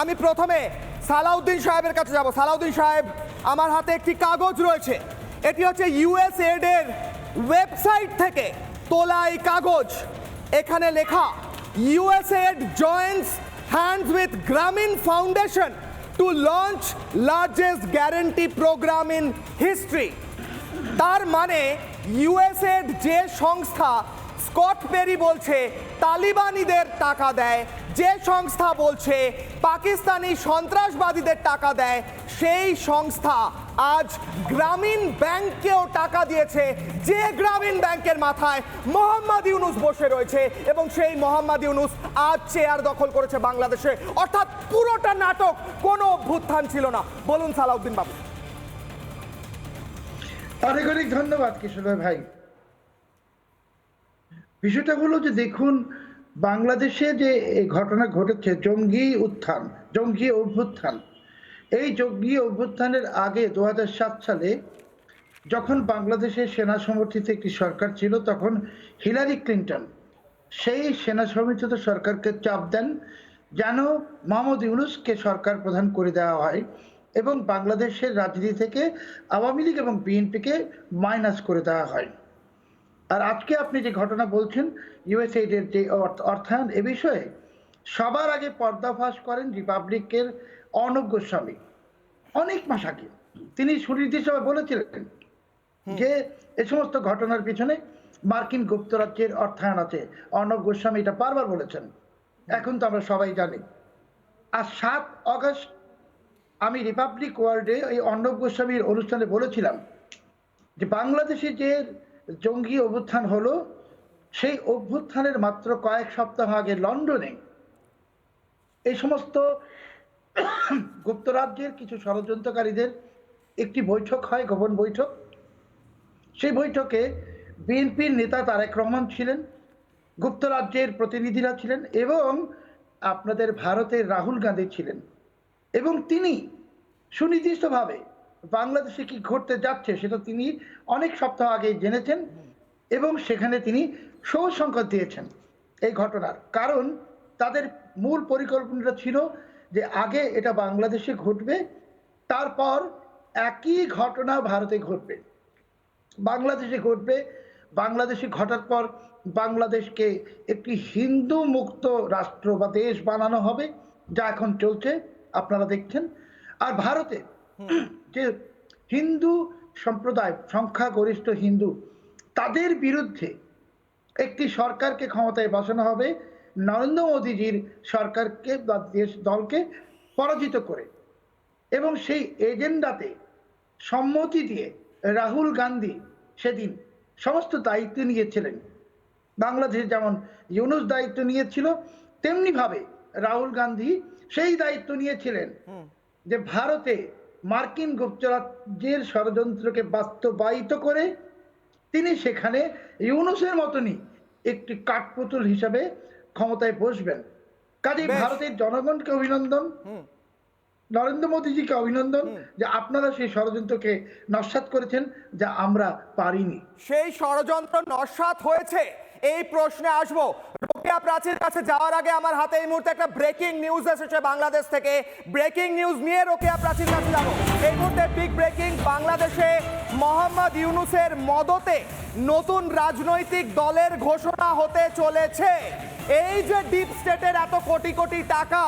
আমি প্রথমে সালাউদ্দিন সাহেবের কাছে যাব। সালাউদ্দিন সাহেব, আমার হাতে একটি কাগজ রয়েছে। এটি হচ্ছে ইউএসএড এর ওয়েবসাইট থেকে তোলা এই কাগজ। এখানে লেখা USAID joins hands with Grameen Foundation to launch largest guarantee program in history তার মানে ইউএসএড যে সংস্থা স্কট পেরি বলছে, তালিবানিদের টাকা দেয়। যে সংস্থা বলছে, পাকিস্তানি সন্ত্রাসবাদীদের টাকা দেয়, সেই সংস্থা। আজ গ্রামীণ ব্যাংককেও টাকা দিয়েছে, যে গ্রামীণ ব্যাংকের মাথায় মোহাম্মদ ইউনুস বসে রয়েছে এবং সেই মোহাম্মদ ইউনুস আজ চেয়ার দখল করেছে বাংলাদেশে। অর্থাৎ পুরোটা নাটক কোনো অভ্যুত্থান ছিল না। বলুন সালাউদ্দিন বাবু। অনেক অনেক ধন্যবাদ কিশোর ভাই। বিষয়টা হলো যে দেখুন, বাংলাদেশে যে ঘটনা ঘটেছে, জঙ্গি উত্থান, জঙ্গি অভ্যুত্থান, এই জঙ্গি অভ্যুত্থানের আগে দু হাজার সাত সালে যখন বাংলাদেশের সেনা সমর্থিত একটি সরকার ছিল, তখন হিলারি ক্লিন্টন সেই সেনা সমর্থিত সরকারকে চাপ দেন, যেন মোহাম্মদ ইউনুসকে সরকার প্রধান করে দেওয়া হয় এবং বাংলাদেশের রাজনীতি থেকে আওয়ামী লীগ এবং বিএনপিকে মাইনাস করে দেওয়া হয়। আর আজকে আপনি যে ঘটনা বলছেন ইউএসএইডের যে অর্থ- অর্থায়ন এ বিষয়ে সবার আগে পর্দাফাশ করেন রিপাবলিকের অর্ণব গোস্বামী অনেক মাস আগে তিনি সুনির্দিষ্টভাবে বলেছিলেন যে এ সমস্ত ঘটনার পিছনে মার্কিন গুপ্তরাজ্যের অর্থায়ন আছে। অর্ণব গোস্বামী এটা বারবার বলেছেন। এখন তো আমরা সবাই জানি। আর সাত অগস্ট আমি রিপাবলিক ওয়ার্ল্ডে এই অর্ণব গোস্বামীর অনুষ্ঠানে বলেছিলাম যে বাংলাদেশে যে জঙ্গি অভ্যুত্থান হলো, সেই অভ্যুত্থানের মাত্র কয়েক সপ্তাহ আগে লন্ডনে এই সমস্ত গুপ্তরাজ্যের কিছু ষড়যন্ত্রকারীদের একটি বৈঠক হয়, গোপন বৈঠক। সেই বৈঠকে বিএনপির নেতা তারেক রহমান ছিলেন, গুপ্তরাজ্যের প্রতিনিধিরা ছিলেন এবং আপনাদের ভারতের রাহুল গান্ধী ছিলেন এবং তিনি সুনির্দিষ্টভাবে বাংলাদেশে কি ঘটতে যাচ্ছে সেটা তিনি অনেক সপ্তাহ আগে জেনেছেন এবং সেখানে তিনি সৌসংকট দিয়েছেন এই ঘটনার। কারণ তাদের মূল পরিকল্পনাটা ছিল যে আগে এটা বাংলাদেশে ঘটবে, তারপর একই ঘটনা ভারতে ঘটবে। বাংলাদেশে ঘটবে, বাংলাদেশে ঘটার পর বাংলাদেশকে একটি হিন্দু মুক্ত রাষ্ট্র বা দেশ বানানো হবে, যা এখন চলছে, আপনারা দেখছেন। আর ভারতে যে হিন্দু সম্প্রদায় সংখ্যাগরিষ্ঠ হিন্দু তাদের বিরুদ্ধে একটি সরকারকে ক্ষমতায় বসানো হবে নরেন্দ্র মোদীজির সরকারকে বা দেশ দলকে পরাজিত করে এবং সেই এজেন্ডাতে সম্মতি দিয়ে রাহুল গান্ধী সেদিন সমস্ত দায়িত্ব নিয়েছিলেন। বাংলাদেশে যেমন ইউনুস দায়িত্ব নিয়েছিল তেমনিভাবে রাহুল গান্ধী সেই দায়িত্ব নিয়েছিলেন যে ভারতে মার্কিন গুপ্তরাজ্যের ষড়যন্ত্রকে বাস্তবায়িত করে তিনি সেখানে ইউনুসের মতনই একটি কাঠপুতুল হিসাবে ক্ষমতায় বসবেন। কাজে ভারতের জনগণকে অভিনন্দন নরেন্দ্র মোদীজিকে অভিনন্দন যে আপনারা সেই ষড়যন্ত্রকে নস্বাত করেছেন যা আমরা পারিনি। সেই ষড়যন্ত্র নস্বাত হয়েছে। এই প্রশ্নে আসব। রোকেয়া প্রাচীর কাছে যাওয়ার আগে আমার হাতে এই মুহূর্তে একটা ব্রেকিং নিউজ এসেছে বাংলাদেশ থেকে। ব্রেকিং নিউজ নিয়ে রোকেয়া প্রাচীর কাছে যাব। এই মুহূর্তে বিগ ব্রেকিং বাংলাদেশে মোহাম্মদ ইউনুসের মদতে নতুন রাজনৈতিক দলের ঘোষণা হতে চলেছে। এই যে ডিপ স্টেটের এত কোটি কোটি টাকা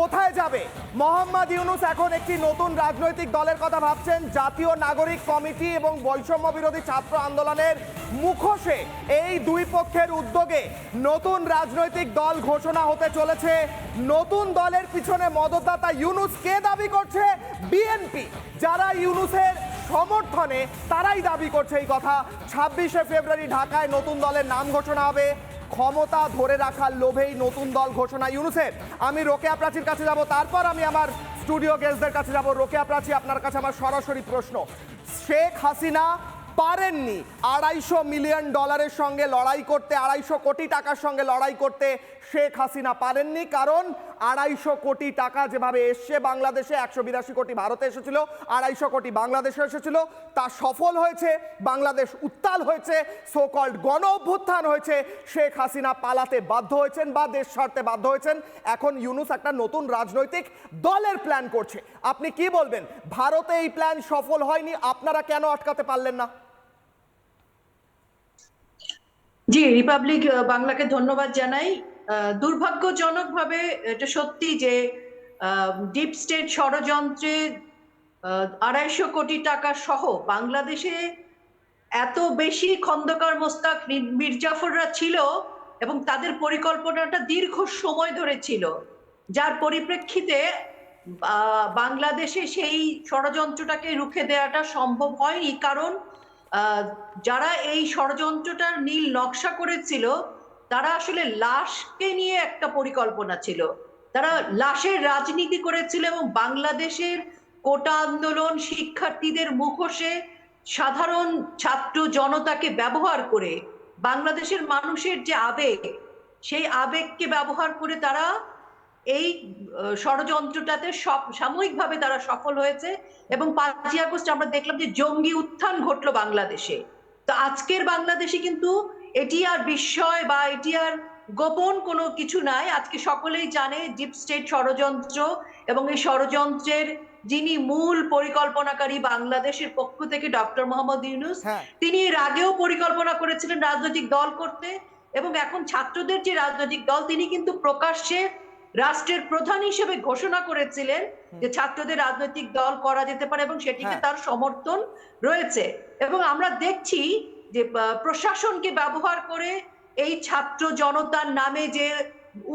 কোথায় যাবে? মোহাম্মদ ইউনুস এখন একটি নতুন রাজনৈতিক দলের কথা ভাবছেন। জাতীয় নাগরিক কমিটি এবং বৈষম্য বিরোধী ছাত্র আন্দোলনের মুখোশে এই দুই পক্ষের উদ্যোগে নতুন রাজনৈতিক দল ঘোষণা হতে চলেছে। নতুন দলের পিছনে মদতদাতা ইউনুস কে দাবি করছে? বিএনপি। যারা ইউনুসের সমর্থনে তারাই দাবি করছে এই কথা। ছাব্বিশে ফেব্রুয়ারি ঢাকায় নতুন দলের নাম ঘোষণা হবে। ক্ষমতা ধরে রাখার লোভেই নতুন দল ঘোষণা ইউনুসের। আমি রোকেয়া প্রাচীর কাছে যাব, তারপর আমি আমার স্টুডিও গেস্টদের কাছে যাব। রোকেয়া প্রাচী, আপনার কাছে আমার সরাসরি প্রশ্ন। শেখ হাসিনা পারেননি আড়াইশো মিলিয়ন ডলারের সঙ্গে লড়াই করতে, আড়াইশো কোটি টাকার সঙ্গে লড়াই করতে শেখ হাসিনা পারেননি। কারণ আড়াইশো কোটি টাকা যেভাবে এসছে, বাংলাদেশে একশো বিরাশি কোটি ভারতে এসেছিল, আড়াইশো কোটি বাংলাদেশে এসেছিল, তা সফল হয়েছে, বাংলাদেশ উত্তাল হয়েছে সো কল্ড গণ অভ্যুত্থান হয়েছে, শেখ হাসিনা পালাতে বাধ্য হয়েছেন বা দেশ ছাড়তে বাধ্য হয়েছেন। এখন ইউনুস একটা নতুন রাজনৈতিক দলের প্ল্যান করছে। আপনি কি বলবেন? ভারতে এই প্ল্যান সফল হয়নি, আপনারা কেন আটকাতে পারলেন না? জি রিপাবলিক বাংলাকে ধন্যবাদ জানাই। দুর্ভাগ্যজনকভাবে এটা সত্যি যে ডিপ স্টেট ষড়যন্ত্রে আড়াইশো কোটি টাকা সহ বাংলাদেশে এত বেশি খন্দকার মোস্তাক মির্জাফররা ছিল এবং তাদের পরিকল্পনাটা দীর্ঘ সময় ধরে ছিল, যার পরিপ্রেক্ষিতে বাংলাদেশে সেই ষড়যন্ত্রটাকে রুখে দেওয়াটা সম্ভব হয়নি, কারণ যারা এই ষড়যন্ত্রটার নীল নকশা করেছিল তারা আসলে লাশকে নিয়ে একটা পরিকল্পনা ছিল। তারা লাশের রাজনীতি করেছিল এবং বাংলাদেশের কোটা আন্দোলন শিক্ষার্থীদের মুখোশে সাধারণ ছাত্র জনতাকে ব্যবহার করে বাংলাদেশের মানুষের যে আবেগ, সেই আবেগকে ব্যবহার করে তারা এই ষড়যন্ত্রটাতে সব, সাময়িকভাবে তারা সফল হয়েছে এবং পাঁচই আগস্ট আমরা দেখলাম যে জঙ্গি উত্থান ঘটলো বাংলাদেশে। তো আজকের বাংলাদেশে কিন্তু এটি আর বিস্ময় বা এটি আর গোপন কোনো কিছু নাই। আজকে সকলেই জানে ডিপ স্টেট ষড়যন্ত্র এবং এই ষড়যন্ত্রের যিনি মূল পরিকল্পনাকারী বাংলাদেশের পক্ষ থেকে ডক্টর মোহাম্মদ ইউনুস হ্যাঁ। তিনি এর আগেও পরিকল্পনা করেছিলেন রাজনৈতিক দল করতে এবং এখন ছাত্রদের যে রাজনৈতিক দল তিনি কিন্তু প্রকাশ্যে রাষ্ট্রের প্রধান হিসেবে ঘোষণা করেছিলেন যে ছাত্রদের রাজনৈতিক দল করা যেতে পারে এবং সেটিকে হ্যাঁ। তার সমর্থন রয়েছে। এবং আমরা দেখছি যে প্রশাসনকে ব্যবহার করে এই ছাত্র জনতার নামে যে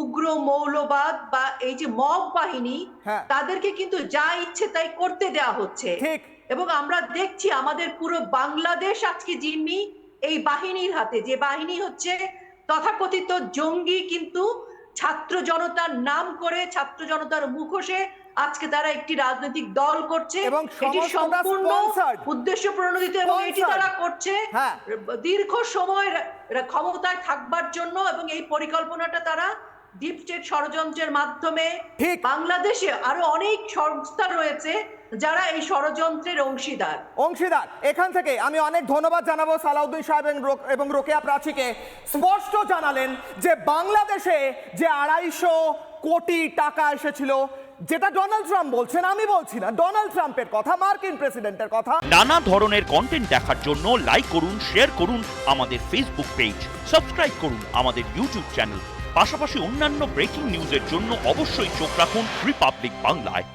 উগ্র মৌলবাদ বা এই যে মব বাহিনী হ্যাঁ। তাদেরকে কিন্তু যা ইচ্ছে তাই করতে দেওয়া হচ্ছে। এবং আমরা দেখছি আমাদের পুরো বাংলাদেশ আজকে জিম্মি এই বাহিনীর হাতে। যে বাহিনী হচ্ছে তথাকথিত জঙ্গি কিন্তু ছাত্র জনতার নাম করে ছাত্র জনতার মুখোশে আজকে তারা একটি রাজনৈতিক দল করছে। এবং এটি সম্পূর্ণ উদ্দেশ্য প্রণোদিত এবং এটি তারা করছে। হ্যাঁ। দীর্ঘ সময় ক্ষমতায় থাকবার জন্য এবং এই পরিকল্পনাটা তারা ডিপ স্টেট ষড়যন্ত্রের মাধ্যমে বাংলাদেশে আরও অনেক সংস্থা রয়েছে যারা এই ষড়যন্ত্রের অংশীদার। অংশীদার। এখান থেকে আমি অনেক ধন্যবাদ জানাব সালাউদ্দিন সাহেব এবং এবং রোকেয়া প্রাচীকে স্পষ্ট জানালেন যে বাংলাদেশে যে আড়াইশো কোটি টাকা এসেছিল যেটা ডোনাল্ড ট্রাম্প বলছেন, আমি বলছি না। ডোনাল্ড ট্রাম্পের কথা মার্কিন প্রেসিডেন্টের কথা। নানা ধরনের কন্টেন্ট দেখার জন্য লাইক করুন শেয়ার করুন আমাদের ফেসবুক পেজ সাবস্ক্রাইব করুন আমাদের ইউটিউব চ্যানেল পাশাপাশি অন্যান্য ব্রেকিং নিউজের জন্য অবশ্যই চোখ রাখুন রিপাবলিক বাংলায়